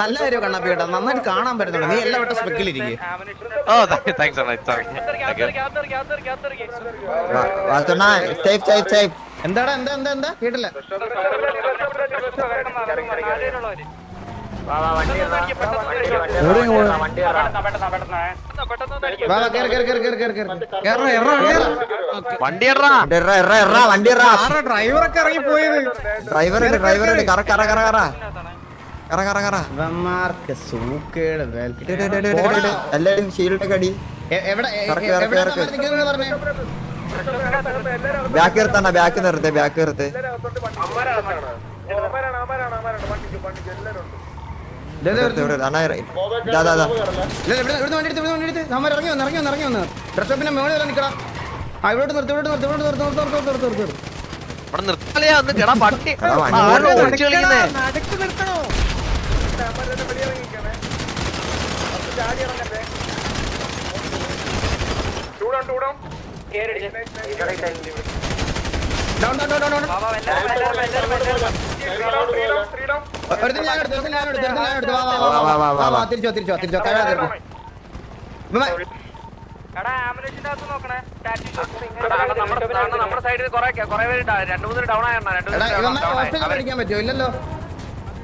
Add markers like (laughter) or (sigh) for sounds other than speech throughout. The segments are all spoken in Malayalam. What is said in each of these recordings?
നല്ല കാര്യം കണ്ണാപ്പി കേട്ടോ നന്നായിട്ട് കാണാൻ പറ്റുന്നുണ്ട്. നീ എല്ലാ വട്ടം സ്പെക്കിലിരിക്കും എന്താടാ എന്താ എന്താ എന്താ? കേട്ടില്ല. വാ വാ കേറ് കേറ് കേറ് കേറ് കേറ്. കേറ് വണ്ടി ഇടറാ എറ എറ എറ വണ്ടി എറ ഡ്രൈവറൊക്കെ ഇറങ്ങി. പോയത് ഡ്രൈവർ ഉണ്ട് ഡ്രൈവർ ഉണ്ട് കറ കറ കറ കറ കറ കറ കറ ഇവന്മാർക്ക് സൂക്കേട് വേൽ. ഇട് ഇട് ഇട് ഇട് ഇട് ഇട്. എല്ലാരും ഷീൽഡ് കടി എ- എവിടെ എ- ഇറക്ക്, എ- ഇറക്ക്, എവിടെ ഇറക്ക്. നമ്മൾ നിൽക്കുന്നത് പറഞ്ഞേ. ബാക്ക് നിർത്തണ്ട ബാക്ക് നിർത്തേ ബാക്ക് നിർത്തേ. ദേ, നിർത്തി നിർത്ത് നിർത്തി നിർത്തി നിർത്തി നിർത്തി നിർത്തി നിർത്തി നിർത്തി നിർത്തി നിർത്തി നിർത്തി നിർത്തി നിർത്തി നിർത്തി നിർത്തി ഇറങ്ങി വന്ന് ഇറങ്ങി വന്ന് ഇറങ്ങി വന്ന്. ഡ്രസ് ഷോപ്പിന്റെ നിർത്തി വരെ നിൽക്കടാ ആ നിർത്തി നിർത്തി നിർത്തി നിർത്തി നിർത്തി നിർത്തി നിർത്തി നിർത്തി നിർത്തി നിർത്തി നിർത്തി. നിർത്തി നിർത്തി നിർത്തി നിർത്തി നിർത്തി നിർത്തി നിർത്തി നിർത്തി നിർത്തി നിർത്തി നിർത്തി സാമാനം എടുത്ത് വായി വെച്ചോ സ്വന്തം സാമാനം കോളൊക്കെ പറയുന്ന കോൾ കേൾക്ക് എല്ലാരും ബാക്ക് വാ എല്ലാരും ബാക്ക് വാ ബാക്ക് വാ ബാക്ക് വാ വണ്ടി കയറ്. അണ്ണാ നമ്മൾ നമ്മുടെ കൂടെ ഉള്ള ഒരു പൊങ്ങുമ്പോ ഇവരെ എടുത്തോണ്ട് വേണം നമ്മൾ ഇവിടെ തന്നെ കളിക്കണം ആ,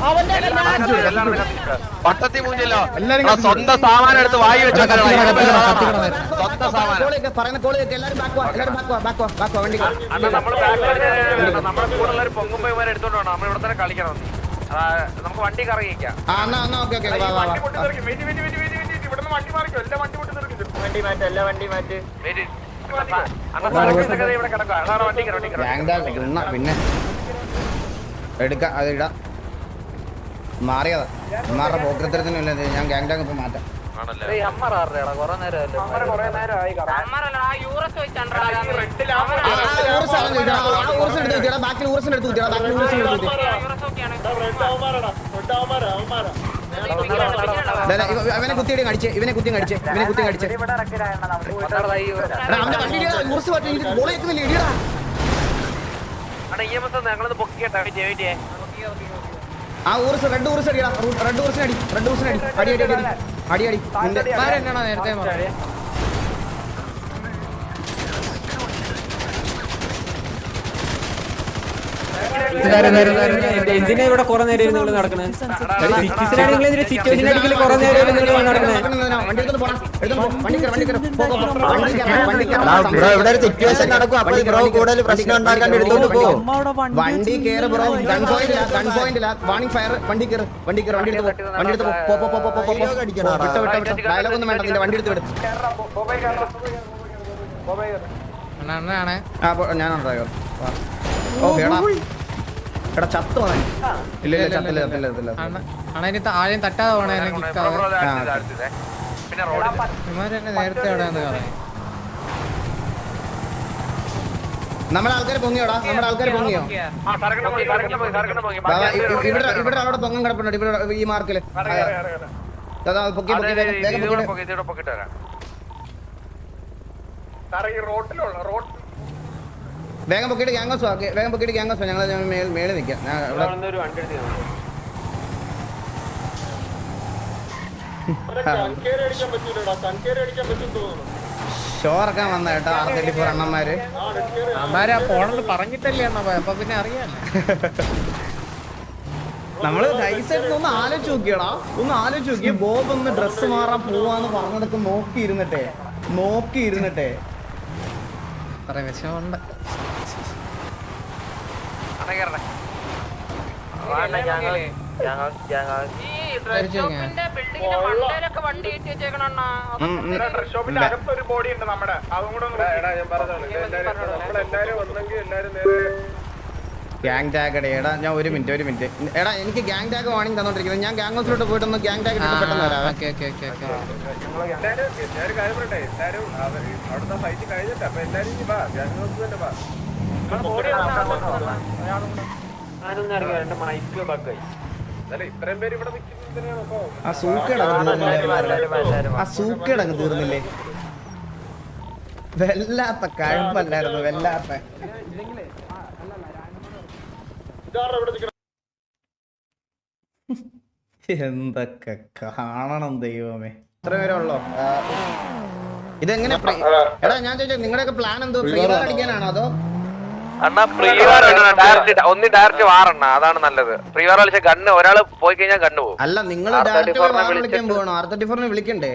ആ എന്നാ സ്വന്തം സാമാനം എടുത്ത് വാ വാ സ്വന്തം സാമാനം അണ്ണാ സർവീസ് ഒക്കെ ദേ ഇവിടെ കിടക്കുക അതാണ് വണ്ടി കറങ്ങിക്കാം വണ്ടി വണ്ടി പിന്നെ എടുക്ക ഇല്ല ഞാൻ ഗ്യാങ് ടാഗ് ഇപ്പൊ മാറ്റാം ആണല്ലേ ആ, ആ, ഊർസ് ആണ് ചോദിച്ചത്. ആ, ആ, ഊർസ് ഇപ്പൊ മാറ്റാം ബാക്കിൽ ഊർസിന്റെ എടുത്ത് വെച്ചേടാ. ബാക്കിൽ ഊർസിന്റെ ദേ, ഇവ- ഇവനെ കുത്തിയടി കടിച്ച് ഇവനെ കുത്തി കടിച്ച് ഇവനെ കുത്തി കടിച്ച് അവന്റെ വണ്ടി ഇടിയടാ. ഊർസ് പറ്റി ഇത് ബോൾ കേൾക്കുന്നില്ല ഇടിയടാ അണ്ണാ ഇ എം എസ് ഞങ്ങളൊന്ന് പൊക്കി കേട്ടാ വെയിറ്റ് വെയിറ്റ് ചെയ്യേ ആ ഊർസ് റെഡ് ഊർസ് അടിയാ റെഡ് ഊർസിനടി അടി റെഡ് ഊർസിനടി അടി. അടി അടി അടി അടി. അടി നേരത്തെ എന്തിനാ ഇവിടെ കുറെ നേരം നിങ്ങൾ നടക്കണേ സിറ്റുവേഷൻ അടിക്കൽ കുറെ നേരം നിങ്ങൾ നടക്കണേ വണ്ടി എടുത്തോണ്ട് പോടാ എടുത്തോണ്ട് പോ. വണ്ടി കയറ്, വണ്ടി കയറ്. പോ, പോ, പോ. വണ്ടി കയറ്, വണ്ടി കയറ്. ബ്രോ ഇവിടെ ഒരു സിറ്റുവേഷൻ നടക്കും അപ്പൊ ബ്രോ കൂടുതൽ പ്രശ്നം ഉണ്ടാക്കാൻ എടുത്തോണ്ട് പോ വണ്ടി കേറ് ബ്രോ ഗൺ പോയിന്റ് ഗൺ പോയിന്റില്ല വാണിംഗ് ഫയർ വണ്ടി കേറ് വണ്ടി കേറ് വണ്ടി എടുത്ത് പോ. വണ്ടി എടുത്ത് പോ പോ പോ പോ പോ പോ വിട്ട വിട്ടോ വിട്ടോ ഡയലോഗ് ഒന്നും വേണ്ട നിന്റെ വണ്ടി എടുത്ത് വിടും അണ്ണാ, അണ്ണാണ് ആ ഞാൻ ഞാനാണ് ഡ്രൈവർ ഓ എടാ എടാ ചത്ത് പോണേ ഇല്ല ഇല്ല ചത്തില്ല ചത്തില്ല ചത്തില്ല അണ്ണ ഇനി താഴെ തട്ടാതെ പോണേ കിക്കാതെ പിന്നെ നേരത്തെ അവിടെ വന്ന് നമ്മുടെ ആൾക്കാർ പൊങ്ങിയോടാ നമ്മുടെ ആൾക്കാർ പൊങ്ങിയോ ആ സരക്കണ്ട പോയി സരക്കണ്ട പോയി സരക്കണ്ട പോയി വാ, വാ, ഇ- ഇ- ഇവിടെ ഇവിടെ അവിടെ പൊങ്ങം കിടപ്പുണ്ട് ഇവിടെ ഈ മാർക്കിൽ പൊക്കി പൊക്കി വേഗം വരാം സാറേ ഈ പൊക്കിട്ട് വരാം വേഗം പൊക്കിയിട്ട് ഗ്യാങ്കോസ് വാ വേഗം പൊക്കിയിട്ട് ഗ്യാങ്കോസ് ഞങ്ങൾ മേളിൽ നിൽക്കാം. ഞാൻ ഇവിടെ ഷോ ഇറക്കാൻ വന്ന കേട്ടോ ആർ തേർട്ടി ഫോർ അണ്ണന്മാര് അമ്മാരാ പോണെന്ന് പറഞ്ഞിട്ടല്ലേ അണ്ണ അപ്പൊ പിന്നെ അറിയാം (laughs) നമ്മൾ ഒന്ന് ആലോചിച്ച് നോക്കിയടാ ഒന്ന് ആലോചിച്ച് നോക്കിയ ബോബ് ഒന്ന് ഡ്രസ്സ് മാറാൻ പോവാന്ന് കേറണ ഇരുന്നിട്ടെ നോക്കി ഇരുന്നിട്ടെ കുറെ വിഷമുണ്ട് അണ്ണ കയറണേ വിചാരിച്ചു നോക്കിയാ. ഉം, ഉം. ഗ്യാങ് ടാഗ് എടാ എടാ ഞാൻ ഒരു മിനിറ്റ് ഒരു മിനിറ്റ് എടാ എനിക്ക് ഗ്യാങ് ടാഗ് വാണിംഗ് തന്നോണ്ടിരിക്കുന്നത് ഞാൻ ഗ്യാങ് ഹൗസിലോട്ട് പോയിട്ട് ഒന്ന് ഗ്യാങ് ടാഗ് പെട്ടെന്ന് വരാം ഓക്കേ കാര്യം ഓക്കേ ഓക്കേ. അവിടുത്തെ ഫൈറ്റ് കഴിഞ്ഞിട്ട്. അപ്പൊ എല്ലാരും ഇനി വാ. ഗ്യാങ് ഹൗസ് തന്നെ വാ. ആ സൂക്കേടങ്ങ് തീർന്നില്ലേ? വല്ലാത്ത കഴമ്പല്ലായിരുന്നു വല്ലാത്ത. എന്തൊക്കെ കാണണം ദൈവമേ. ഇത്ര പേരെ ഉള്ളോ ഇതെങ്ങനെ എടാ ഞാൻ ചോദിച്ചത് നിങ്ങളുടെയൊക്കെ പ്ലാൻ എന്തോ ഫ്രീ അടിക്കാനാണോ അതോ അണ്ണാ പ്രീവാർ ഡയറക്റ്റ് ഒന്ന് ഡയറക്റ്റ് വാറണ്ണ അതാണ് നല്ലത്. പ്രീവാർ കളിച്ച ഗണ്ണ് ഒരാൾ പോയി കഴിഞ്ഞാൽ ഗണ്ണ് പോകും. അല്ല നിങ്ങൾ വിളിക്കണ്ടേ?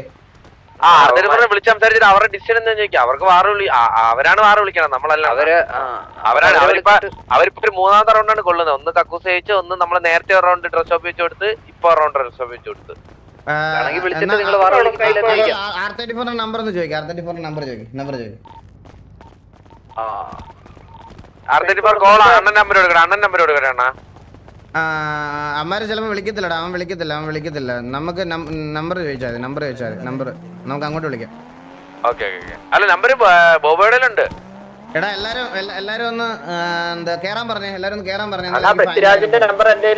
ആ അതിന് പറഞ്ഞ് വിളിച്ച് സംസാരിച്ചിട്ട് അവരുടെ ഡിസിഷൻ എന്താ ചോദിക്കാം. അവർക്ക് വാറ് വിളി ആ, ആ, അവരാണ് വാറ് വിളിക്കണം നമ്മളല്ല. അവർ അവരാണ് അവരിപ്പോ അവരിപ്പോ ഒരു മൂന്നാമത്തെ റൗണ്ടാണ് കൊള്ളുന്നത്. ഒന്ന് കക്കൂസ് ജയിച്ച് ഒന്ന് നമ്മൾ നേരത്തെ ഒരു റൗണ്ട് ഡ്രസ് ഓഫ് വെച്ച് കൊടുത്ത് ഇപ്പൊ റൗണ്ട് ഡ്രസ് ഓഫ് വെച്ച് കൊടുത്ത്. വേണമെങ്കിൽ വിളിച്ചിട്ട് നിങ്ങൾ വേറെ വിളിക്കില്ല നമ്പർ ചോദിക്കാം. നമ്പർ ചോദിക്കും നമ്പർ ചോദിക്കും അറുപത്തി അമ്മാര് ചിലപ്പോ വിളിക്കത്തില്ലടാ. അവൻ വിളിക്കത്തില്ല അവൻ വിളിക്കത്തില്ല. നമുക്ക് നമ്പർ ചോദിച്ചാൽ മതി നമ്പർ ചോദിച്ചാൽ മതി നമ്പർ നമുക്ക് അങ്ങോട്ട് വിളിക്കാം. ഓക്കെ ഓക്കെ അല്ല നമ്പർ ബോബോയുടെ എടാ എല്ലാരും എല്ലാരും ഒന്ന് എന്താ കേറാൻ പറഞ്ഞേ എല്ലാരും ഒന്ന് കേറാൻ പറഞ്ഞേ പൃഥ്വിരാജിന്റെ നമ്പർ എന്റെ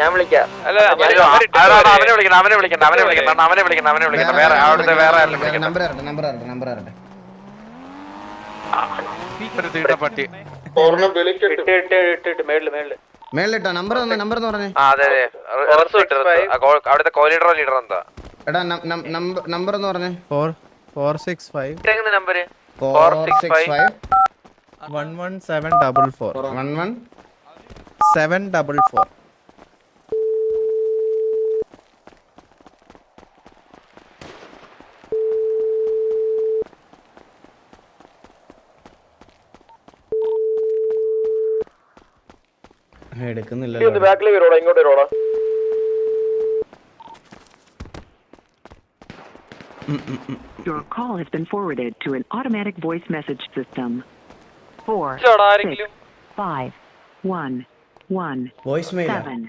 ഞാൻ വിളിക്കാം. അല്ല അവനെ വിളിക്കണം അവനെ വിളിക്കണം അവനെ വിളിക്കണം അവനെ വിളിക്കണം അവനെ വിളിക്കണം വേറെ അവിടുത്തെ വേറെ നമ്പർ നമ്പർ നമ്പർ ഒരു മേളിലിട്ടോ? നമ്പർ ഒന്ന് നമ്പർ എന്ന് പറഞ്ഞേ. ആ, കോ- അവിടുത്തെ കോലീഡറോ ലീഡർ എന്താ? എടാ നമ്പർ എന്ന് പറഞ്ഞേ? Four four six five number four six five one one seven double four one one seven double four ബാക്കിൽ വരോടാ ഇങ്ങോട്ട് വരോടാ Your call has been forwarded to an automatic voice message system. Four, six, five, one, one, voice മെയിലാ seven,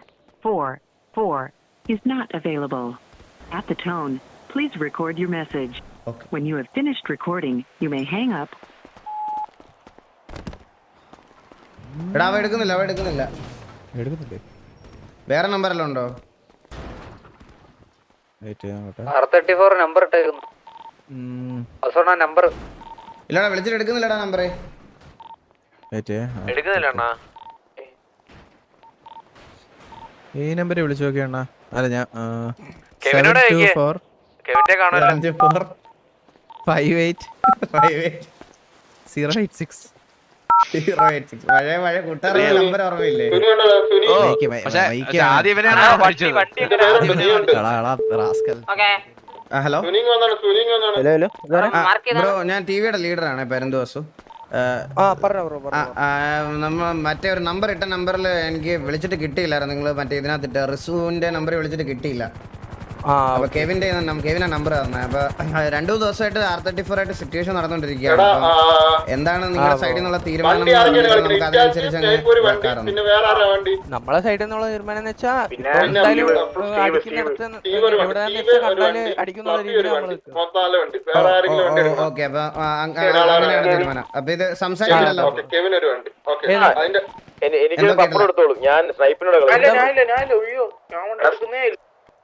four, four is not available. At the tone, please record your message. Okay. When you have finished recording, you may hang up എടാ അവ എടുക്കുന്നില്ല അവ എടുക്കുന്നില്ല എടുക്കുന്നില്ലേ വേറെ നമ്പർ എല്ലാം ഉണ്ടോ നമ്പർ ഇട്ടേക്കുന്നു. നമ്പർ ഇല്ലടാ വിളിച്ചിട്ട് എടുക്കുന്നില്ലടാ നമ്പറേ. അണ്ണാ. ഈ നമ്പറിൽ വിളിച്ചു നോക്കിയണ്ണ അല്ല ഞാൻ eight five eight zero eight six zero eight six പഴയ പഴയ കൂട്ടുകാരുടെ നമ്പർ ഓർമ്മയില്ലേ? പക്ഷേ ആദ്യം ഇവനെയാണ് പഠിച്ചത്? Rascal. Hello. Hello hello. Bro ഞാൻ ടി വിയുടെ ലീഡറാണ് പെരന്തോസു. ആ പറഞ്ഞോ ബ്രോ നമ്മ മറ്റേ ഒരു നമ്പർ ഇട്ട നമ്പറിൽ എനിക്ക് വിളിച്ചിട്ട് കിട്ടിയില്ലായിരുന്നു. നിങ്ങൾ മറ്റേ ഇതിനകത്തിട്ട് റിസുവിന്റെ നമ്പർ വിളിച്ചിട്ട് കിട്ടിയില്ല. അപ്പൊ കെവിന്റെ കെവിനാ നമ്പർ തന്നെ. അപ്പൊ രണ്ടു ദിവസമായിട്ട് ആർ തേർട്ടി ഫോർ ആയിട്ട് സിറ്റുവേഷൻ നടന്നുകൊണ്ടിരിക്കുകയാണ് എന്താണ് നിങ്ങളുടെ സൈഡിൽ നിന്നുള്ള തീരുമാനം നമുക്ക് അതനുസരിച്ച് നമ്മളെ സൈഡിൽ നിന്നുള്ള തീരുമാനം എന്ന് വെച്ചാൽ ഓക്കെ. അപ്പൊ അങ്ങനെയാണ് തീരുമാനം. അപ്പൊ ഇത് സംസാരിക്കണ്ടല്ലോ എനിക്ക് പപ്പടം എടുത്തോളൂ. ഞാൻ സ്നൈപ്പിനോട് ഹലോ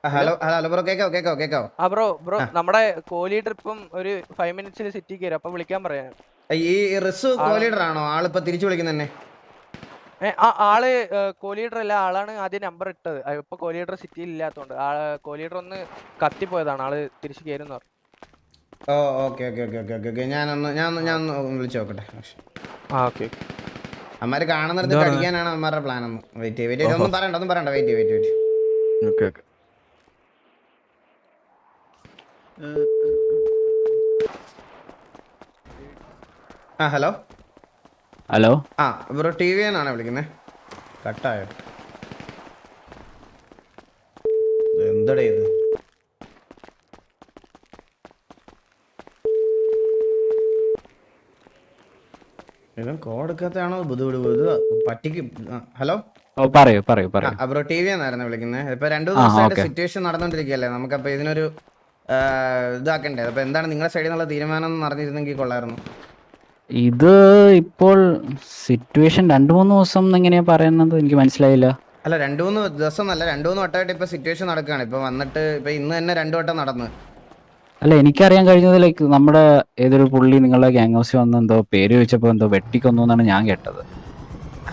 ഹലോ? ഹലോ ബ്രോ കേക്കാവോ കേക്കാവോ കേക്കാവോ ആ ബ്രോ ബ്രോ നമ്മുടെ കോഹ്ലി ട്രിപ്പും ഒരു ഫൈവ് മിനിറ്റ്സിൽ സിറ്റി കയറും. അപ്പൊ വിളിക്കാൻ പറയാൻ ഈ റിസു കോലീഡർ ആണോ ആളിപ്പോ തിരിച്ചു വിളിക്കുന്നെ ആൾ കോഹ്ലി ലീഡർ അല്ല ആളാണ് ആദ്യം നമ്പർ ഇട്ടത്. ഇപ്പൊ കോഹ്ലി ലീഡർ സിറ്റിയിൽ ഇല്ലാത്തതുകൊണ്ട് കോഹ്ലി ലീഡർ ഒന്ന് കത്തിപ്പോയതാണ് ആൾ തിരിച്ചു കയറുന്ന ഓ okay okay okay okay okay. Okay ഞാനൊന്ന് ഞാൻ ഒന്ന് ഞാൻ വിളിച്ചു നോക്കട്ടെ. ആ ഓക്കെ അമ്മാര് കാണുന്നിടത്ത് അടിക്കാനാണ് അമ്മാരുടെ പ്ലാൻ ഒന്ന്. വെയിറ്റ് വെയിറ്റ് ഒന്നും പറയണ്ട ഒന്നും പറയണ്ട. Wait wait wait okay okay. ആ ഹലോ? ഹലോ? ആ ബ്രോ ടി വി എന്നാണ് വിളിക്കുന്നത് കട്ടായോ എന്തടേ ഇത് ഇവൻ കോടെടുക്കാത്തയാണോ ബുദ്ധിമുട്ട് ബുദ്ധ പറ്റിക്ക് ഹലോ? പറയൂ പറയൂ പറയൂ. ബ്രോ ടി വി എന്നായിരുന്നു വിളിക്കുന്നത് ഇപ്പൊ രണ്ടു ദിവസമായിട്ട്. സിറ്റുവേഷൻ നടന്നുകൊണ്ടിരിക്കുകയല്ലേ നമുക്കപ്പോ ഇതിനൊരു ഇതാക്കണ്ടേ. അപ്പൊ എന്താണ് നിങ്ങളുടെ സൈഡിൽ നിന്നുള്ള തീരുമാനം എന്ന് അറിഞ്ഞിരുന്നെങ്കിൽ കൊള്ളായിരുന്നു. ഇത് ഇപ്പോൾ സിറ്റുവേഷൻ രണ്ടു മൂന്ന് ദിവസം എങ്ങനെയാ പറയുന്നത് എനിക്ക് മനസ്സിലായില്ല. അല്ല രണ്ടു മൂന്ന് ദിവസം അല്ല രണ്ടു മൂന്ന് വട്ടമായിട്ട് ഇപ്പൊ സിറ്റുവേഷൻ നടക്കുകയാണ് ഇപ്പൊ വന്നിട്ട് ഇപ്പൊ ഇന്ന് തന്നെ രണ്ടു വട്ടം നടന്നു. അല്ല എനിക്കറിയാൻ കഴിഞ്ഞത് ലൈക്ക് നമ്മുടെ ഏതൊരു പുള്ളി നിങ്ങളുടെ ഗ്യാങ് ഹൗസിൽ വന്ന് എന്തോ പേര് ചോദിച്ചപ്പോ എന്തോ വെട്ടിക്കൊന്നു എന്നാണ് ഞാൻ കേട്ടത്.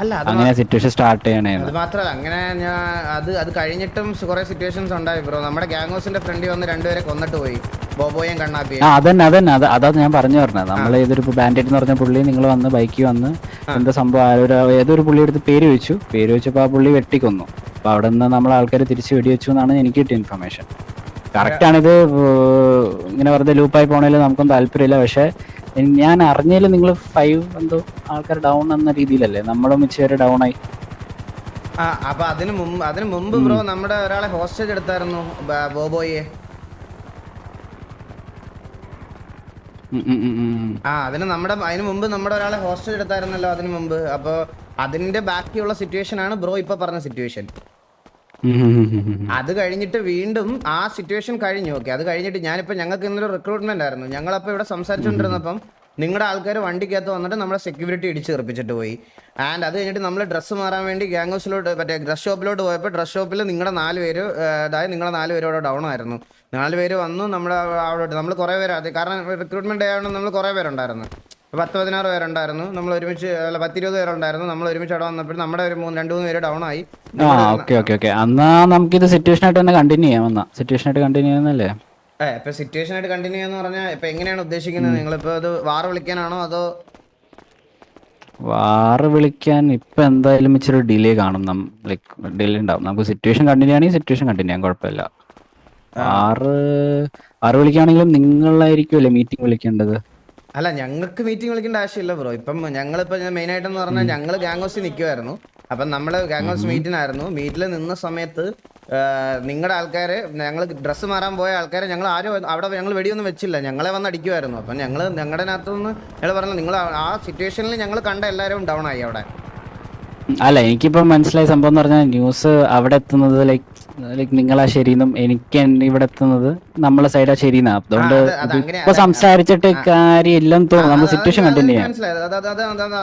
അല്ല അങ്ങനെ സിറ്റുവേഷൻ സ്റ്റാർട്ട് അത് മാത്രമല്ല അങ്ങനെ ഞാൻ അത് അത് കഴിഞ്ഞിട്ടും കുറെ സിറ്റുവേഷൻസ് ഉണ്ടായി ബ്രോ നമ്മുടെ ഗാംഗോസിന്റെ ഫ്രണ്ടിൽ വന്ന് രണ്ടുപേരെ കൊന്നിട്ട് പോയി. ബോബോയും കണ്ണാപ്പിയും. അതന്നെ അതന്നെ. അത് അതാ ഞാൻ പറഞ്ഞു പറഞ്ഞത്. നമ്മൾ ഏതൊരു ബാൻഡേറ്റ് എന്ന് പറഞ്ഞ പുള്ളി നിങ്ങൾ വന്ന് ബൈക്കിൽ വന്ന് എന്താ സംഭവം? ഏതൊരു പുള്ളി എടുത്ത് പേര് വെച്ചു പേര് വെച്ചപ്പോൾ ആ പുള്ളി വെട്ടിക്കൊന്നു. അപ്പൊ അവിടെ നിന്ന് നമ്മൾ ആൾക്കാർ തിരിച്ച് വെടിവെച്ചു എന്നാണ് എനിക്ക് കിട്ടിയ ഇൻഫർമേഷൻ കറക്റ്റ് ആണിത് ഇങ്ങനെ വെറുതെ ലൂപ്പായി പോണേൽ നമുക്കൊന്നും താല്പര്യമില്ല. പക്ഷെ ഞാൻ അറിഞ്ഞതിൽ നിങ്ങൾ ഫൈവ് എന്തോ ആൾക്കാർ ഡൗൺ എന്ന രീതിയിലല്ലേ? നമ്മളും ഇച്ചിരി ഡൗൺ ആയി. ആ അപ്പൊ അതിന് മുമ്പ് അതിന് മുമ്പ് ബ്രോ നമ്മുടെ ഒരാളെ ഹോസ്റ്റേജ് എടുത്തായിരുന്നു ബോബോയെ. ആ അതിന് നമ്മുടെ അതിന് മുമ്പ് നമ്മുടെ ഒരാളെ ഹോസ്റ്റേജ് എടുത്തായിരുന്നല്ലോ അതിന് മുമ്പ്. അപ്പൊ അതിന്റെ ബാക്കിയുള്ള സിറ്റുവേഷൻ ആണ് ബ്രോ ഇപ്പൊ പറഞ്ഞ സിറ്റുവേഷൻ. അത് കഴിഞ്ഞിട്ട് വീണ്ടും ആ സിറ്റുവേഷൻ കഴിഞ്ഞു. ഓക്കെ അത് കഴിഞ്ഞിട്ട് ഞാനിപ്പോ ഞങ്ങൾക്ക് ഇന്നലെ റിക്രൂട്ട്മെന്റ് ആയിരുന്നു. ഞങ്ങളപ്പോ ഇവിടെ സംസാരിച്ചുകൊണ്ടിരുന്നപ്പം നിങ്ങളുടെ ആൾക്കാർ വണ്ടിക്കകത്ത് വന്നിട്ട് നമ്മളെ സെക്യൂരിറ്റി ഇടിച്ച് തെറിപ്പിച്ചിട്ട് പോയി. ആൻഡ് അത് കഴിഞ്ഞിട്ട് നമ്മൾ ഡ്രസ്സ് മാറാൻ വേണ്ടി ഗ്യാങ് ഹൗസിലോട്ട് മറ്റേ ഡ്രസ് ഷോപ്പിലോട്ട് പോയപ്പോൾ ഡ്രസ് ഷോപ്പിൽ നിങ്ങളുടെ നാല് പേര് അതായത് നിങ്ങളെ നാല് പേര് അവിടെ ഡൗൺ ആയിരുന്നു. നാല് പേര് വന്നു നമ്മുടെ അവിടെ നമ്മൾ കുറേ പേര് കാരണം റിക്രൂട്ട്മെന്റ് ആയതുകൊണ്ട് നമ്മൾ കുറേ പേരുണ്ടായിരുന്നു. പത്ത് പതിനാറ് പേരുണ്ടായിരുന്നു. നമ്മൾ ഒരുമിച്ച് അല്ല പത്തിരുപത് പേരുണ്ടായിരുന്നു. നമ്മൾ ഒരുമിച്ച് അവിടെ വന്നപ്പോൾ നമ്മുടെ ഒരു മൂന്ന് രണ്ട് മൂന്ന് പേര് ഡൗൺ ആയി. ആ ഓക്കെ ഓക്കെ ഓക്കെ. എന്നാ നമുക്കിത് സിറ്റുവേഷൻ ആയിട്ട് തന്നെ കണ്ടിന്യൂ ചെയ്യാം എന്നാ സിറ്റുവേഷൻ ആയിട്ട് കണ്ടിന്യൂ ചെയ്യുന്നല്ലേ ഏ ഇപ്പൊ സിറ്റുവേഷൻ ആയിട്ട് കണ്ടിന്യൂ എന്ന് പറഞ്ഞാൽ ഇപ്പൊ എങ്ങനെയാണ് ഉദ്ദേശിക്കുന്നത്? നിങ്ങളിപ്പോ അത് വാർ വിളിക്കാനാണോ അതോ? വാറ് വിളിക്കാൻ ഇപ്പൊ എന്തായാലും ഇച്ചിരി ഡിലേ കാണും. ലൈക്ക് ഡിലേ ഉണ്ടാവും. നമുക്ക് സിറ്റുവേഷൻ കണ്ടിന്യൂ ആണെങ്കിൽ സിറ്റുവേഷൻ കണ്ടിന്യൂ ചെയ്യാൻ കുഴപ്പമില്ല. വാറ് വാറ് വിളിക്കുകയാണെങ്കിലും നിങ്ങളായിരിക്കുമല്ലേ മീറ്റിംഗ് വിളിക്കേണ്ടത്? അല്ല ഞങ്ങൾക്ക് മീറ്റിംഗ് വിളിക്കേണ്ട ആവശ്യമില്ല ബ്രോ ഇപ്പം ഞങ്ങളിപ്പോ മെയിൻ ആയിട്ടെന്ന് പറഞ്ഞാൽ ഞങ്ങൾ ഗാങ് ഹൗസിൽ നിൽക്കുമായിരുന്നു അപ്പം നമ്മൾ ഗാങ് ഹൗസ് മീറ്റിനായിരുന്നു മീറ്റിൽ നിന്ന സമയത്ത് നിങ്ങളുടെ ആൾക്കാരെ ഞങ്ങൾ ഡ്രസ്സ് മാറാൻ പോയ ആൾക്കാരെ ഞങ്ങൾ ആരും അവിടെ ഞങ്ങൾ വെടിയൊന്നും വെച്ചില്ല. ഞങ്ങളെ വന്ന് അടിക്കുമായിരുന്നു അപ്പം ഞങ്ങൾ ഞങ്ങളുടെ അകത്തുനിന്ന് ഞങ്ങൾ പറഞ്ഞു നിങ്ങൾ ആ സിറ്റുവേഷനിൽ ഞങ്ങൾ കണ്ട എല്ലാവരും ഡൗൺ ആയി അവിടെ. അല്ല എനിക്കിപ്പോ മനസ്സിലായ സംഭവം എന്ന് പറഞ്ഞാൽ ന്യൂസ് അവിടെ എത്തുന്നത് ലൈക്ക് ലൈക്ക് നിങ്ങളാ ശരിയെന്നും എനിക്ക് ഇവിടെ എത്തുന്നത് നമ്മളെ സൈഡാ ശരിയെന്നാ അതുകൊണ്ട് ഇപ്പൊ സംസാരിച്ചിട്ട് കാര്യമില്ലെന്ന് തോന്നുന്നു. നമ്മൾ സിറ്റുവേഷൻ കണ്ടിന്യൂ ചെയ്യാം.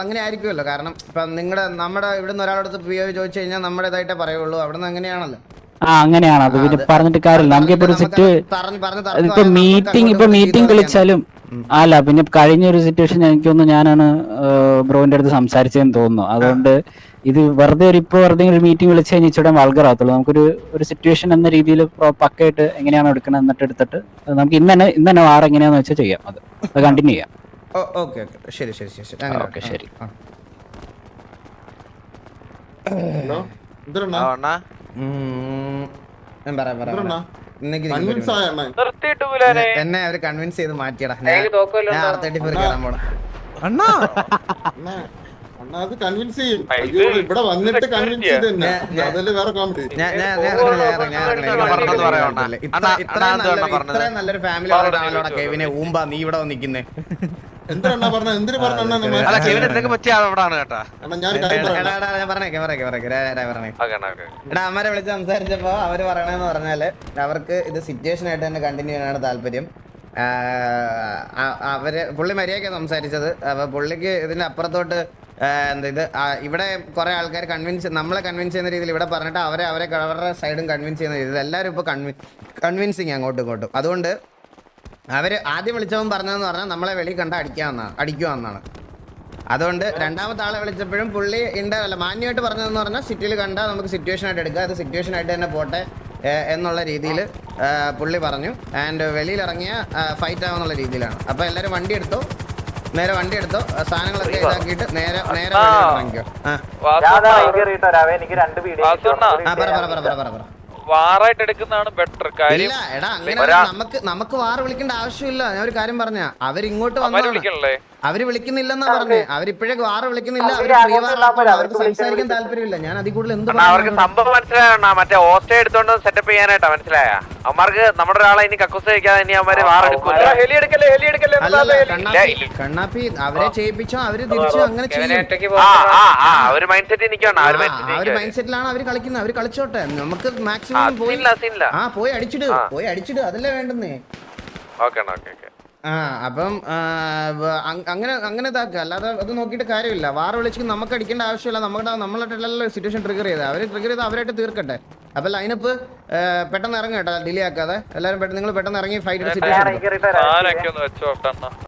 അങ്ങനെ ആയിരിക്കുമല്ലോ. കാരണം ഇപ്പൊ നിങ്ങളുടെ നമ്മുടെ ഇവിടുന്ന് ഒരാളടുത്ത് പി ഒ ചോദിച്ചു കഴിഞ്ഞാൽ നമ്മുടെ ഇതായിട്ടേ പറയുള്ളൂ. അവിടുന്ന് അങ്ങനെയാണല്ലോ. ആ അങ്ങനെയാണ്. അത് പിന്നെ പറഞ്ഞിട്ട് കാര്യമില്ല. നമുക്കിപ്പോ ഒരു സിറ്റ് ഇപ്പൊ മീറ്റിംഗ് ഇപ്പൊ മീറ്റിംഗ് വിളിച്ചാലും അല്ല പിന്നെ കഴിഞ്ഞ ഒരു സിറ്റുവേഷൻ എനിക്കൊന്ന് ഞാനാണ് ബ്രോന്റെ അടുത്ത് സംസാരിച്ചതെന്ന് തോന്നുന്നു. അതുകൊണ്ട് ഇത് വെറുതെ ഒരു ഇപ്പൊ വെറുതെ ഒരു മീറ്റിംഗ് വിളിച്ച് കഴിഞ്ഞാൽ ഇച്ചിരി വൾഗർ ആവത്തുള്ളൂ നമുക്കൊരു ഒരു സിറ്റുവേഷൻ എന്ന രീതിയിൽ പക്കായിട്ട് എങ്ങനെയാണ് എടുക്കണം എന്നിട്ട് എടുത്തിട്ട് നമുക്ക് ഇന്ന് തന്നെ ഇന്ന് തന്നെ വാർ എങ്ങനെയാണെന്ന് വെച്ചാൽ ചെയ്യാം അത്. അത് കണ്ടിന്യൂ ചെയ്യാം. Okay okay. ശരി ശരി ശരി ഓക്കെ ശരി. എന്നെ അവർ കൺവിൻസ് ചെയ്ത് മാറ്റിയടാ. ഞാൻ- ആർ തേർട്ടി ഫോർ കയറാൻ പോണം. അണ്ണാ. അത് കൺവിൻസ് ചെയ്യും. അയ്യോ, ഇവിടെ വന്നിട്ട് കൺവിൻസ് ചെയ്ത് തന്നെ അതല്ലേ വേറെ കോമഡി ഞാൻ ഞാൻ ഇത്രയും നല്ലൊരു- ഫാമിലി ആണല്ലോടാ കെവിനെ ഊമ്പാ നീ ഇവിടെ വന്ന് നിക്കുന്നേ എന്തിനാ പറഞ്ഞ എന്തിനു അമ്മരെ വിളിച്ച് സംസാരിച്ചപ്പോ അവർ പറയണെന്ന് പറഞ്ഞാൽ അവർക്ക് ഇത് സിറ്റുവേഷൻ ആയിട്ട് തന്നെ കണ്ടിന്യൂ ചെയ്യാനാണ് താല്പര്യം. അവർ പുള്ളി മര്യാദയ്ക്ക് സംസാരിച്ചത്. അപ്പൊ പുള്ളിക്ക് ഇതിന്റെ അപ്പുറത്തോട്ട് എന്താ ഇത്? ഇവിടെ കുറെ ആൾക്കാർ കൺവിൻസ് നമ്മളെ കൺവിൻസ് ചെയ്യുന്ന രീതിയിൽ ഇവിടെ പറഞ്ഞിട്ട് അവരെ അവരെ അവരുടെ സൈഡും കൺവിൻസ് ചെയ്യുന്ന രീതിയിൽ എല്ലാവരും കൺവി കൺവിൻസിങ് അങ്ങോട്ടും ഇങ്ങോട്ടും. അതുകൊണ്ട് അവർ ആദ്യം വിളിച്ചവൻ പറഞ്ഞതെന്ന് പറഞ്ഞാൽ നമ്മളെ വെളി കണ്ട അടിക്കാമെന്നാണ് അടിക്കുമെന്നാണ് അതുകൊണ്ട് രണ്ടാമത്തെ ആളെ വിളിച്ചപ്പോഴും പുള്ളി ഉണ്ട് മാന്യമായിട്ട് പറഞ്ഞതെന്ന് പറഞ്ഞാൽ സിറ്റിയിൽ കണ്ടാൽ നമുക്ക് സിറ്റുവേഷൻ ആയിട്ട് എടുക്കുക അത് സിറ്റുവേഷൻ ആയിട്ട് തന്നെ പോട്ടെ. എന്നുള്ള രീതിയിൽ പുള്ളി പറഞ്ഞു. ആൻഡ് വെളിയിലിറങ്ങിയ ഫൈറ്റ് ആവുന്നുള്ള രീതിയിലാണ്. അപ്പോൾ എല്ലാരും വണ്ടി എടുത്തു? നേരെ വണ്ടി എടുത്തു? സാധനങ്ങളൊക്കെ ഇതാക്കിയിട്ട് നേരെ നേരെ വെളിയിൽ ഇറങ്ങിക്കോ. ആ. ആ, പറ പറ പറ പറ പറ. പറ വാറായിട്ട് എടുക്കുന്നതാണ് ബെറ്റർ കാര്യം. എടാ അങ്ങനെ നമുക്ക് നമുക്ക് വാർ വിളിക്കേണ്ട ആവശ്യമില്ല. ഞാൻ ഒരു കാര്യം പറഞ്ഞ അവരിങ്ങോട്ട് വിളിക്കണല്ലേ? അവർ വിളിക്കുന്നില്ലെന്നാ പറഞ്ഞേ. അവരിപ്പോഴേ വാറ വിളിക്കുന്നില്ല. അവർ ഫ്രീ. അവർക്ക് സംസാരിക്കാൻ താല്പര്യമില്ല. ഞാൻ അതിൽ കൂടുതൽ എന്ത് അവർക്ക്? സംഭവം മനസ്സിലായോ മറ്റേ ഓസ്റ്റേ എടുത്തോണ്ട് സെറ്റപ്പ് ചെയ്യാനായിട്ടാ മനസ്സിലായ. അവന്മാർക്ക് നമ്മുടെ ഒരാളെ ഇനി കക്കൂസ് കഴിക്കാതെ ഇനി അവന്മാര് വാറെടുക്കൂല. ഹെലി എടുക്കല്ലേ ഹെലി എടുക്കല്ലേ അല്ലല്ല, ഹെലി. കണ്ണാപ്പി അവരെ ചെയ്യിപ്പിച്ചോ അവർ തിരിച്ചു അങ്ങനെ ഒരു മൈൻഡ് സെറ്റ് നിൽക്കണം ആ ഒരു മൈൻഡ് സെറ്റിലാണ് അവർ കളിക്കുന്നത്. അവർ കളിച്ചോട്ടെ. നമുക്ക് മാക്സിമം പോയി ആ പോയി അടിച്ചിട് പോയി അടിച്ചിട്. അതല്ലേ വേണ്ടുന്നേ. ഓക്കെ അണ്ണാ ഓക്കെ ഓക്കെ ആ അപ്പം അങ്ങനെ അങ്ങനെ ഇതാക്കുക. അല്ലാതെ അത് നോക്കിയിട്ട് കാര്യമില്ല. വാർ വിളിച്ച് നമുക്ക് അടിക്കേണ്ട ആവശ്യമില്ല. നമ്മുടെ നമ്മളായിട്ടല്ലല്ലോ സിറ്റുവേഷൻ ട്രിഗർ ചെയ്ത്. അവർ ട്രിഗർ ചെയ്ത് അവരായിട്ട് തീർക്കട്ടെ. അപ്പൊ ലൈനപ്പ് പെട്ടെന്ന് ഇറങ്ങും കേട്ടോ. ഡിലേ ആക്കാതെ. എല്ലാവരും പെട്ടെന്ന് നിങ്ങൾ പെട്ടെന്ന് ഇറങ്ങി ഫൈറ്റ് സിറ്റുവേഷൻ